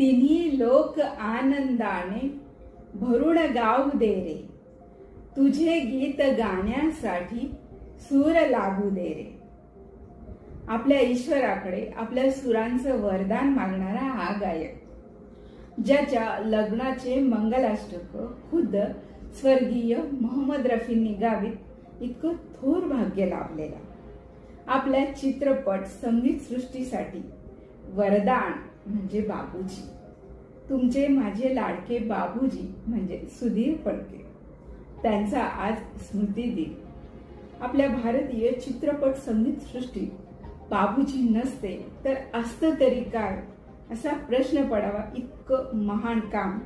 तिन्ही लोक आनंदाने भरुण गाऊ दे रे तुझे गीत गाण्यासाठी सूर लागू दे रे आपल्या ईश्वराकडे आपल्या सुरांचं वरदान मागणारा हा गायक ज्याच्या लग्नाचे मंगलाष्टक खुद्द स्वर्गीय मोहम्मद रफींनी गावीत इतकं थोर भाग्य लाभलेला. आपल्या चित्रपट संगीत सृष्टीसाठी वरदान म्हणजे बाबूजी. तुमचे माझे लाडके बाबूजी म्हणजे सुधीर फडके. त्यांचा आज स्मृती दिन. आपल्या भारतीय चित्रपट संगीत सृष्टीत बाबूजी नसते तर असतं तरी काय? असा प्रश्न पडावा इतकं महान काम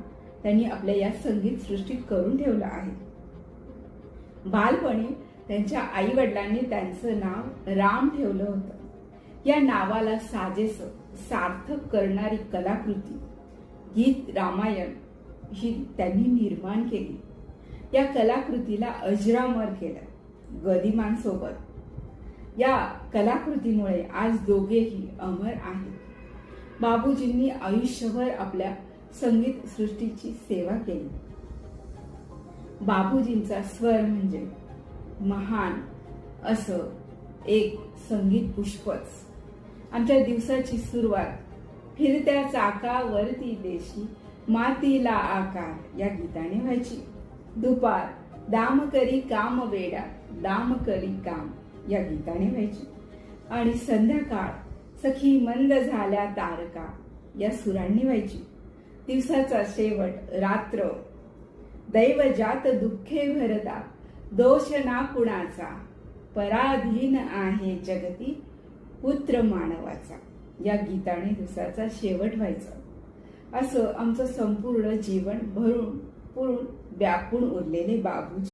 त्यांनी आपल्या या संगीत सृष्टीत करून ठेवलं आहे. बालपणी त्यांच्या आई वडिलांनी त्यांचं नाव राम ठेवलं होतं. या नावाला साजेस सार्थक करणारी कलाकृती गीत रामायण ही त्यांनी निर्माण केली. या कलाकृतीला अजरामर केलं गदिमांसोबत. या कलाकृतीमुळे आज दोघेही अमर आहेत. बाबूजींनी आयुष्यभर आपल्या संगीत सृष्टीची सेवा केली. बाबूजींचा स्वर म्हणजे महान असं एक संगीत पुष्पच. आमच्या दिवसाची सुरुवात. फिरत्या चाकावरती देशी मातीला आकार या गीताने व्हायची. दुपार दाम करी काम वेडा दाम करी काम या गीताने व्हायची. आणि संध्याकाळ सखी मंद झाल्या तारका या सुरांनी व्हायची. दिवसाचा शेवट रात्र. दैव जात दुःखे भरता दोष ना कुणाचा पराधीन आहे जगती पुत्र मानवाचा. या गीताने दिवसाचा शेवट व्हायचा. असं आमचं संपूर्ण जीवन भरून पुरून व्यापून उरलेले बाबूजी.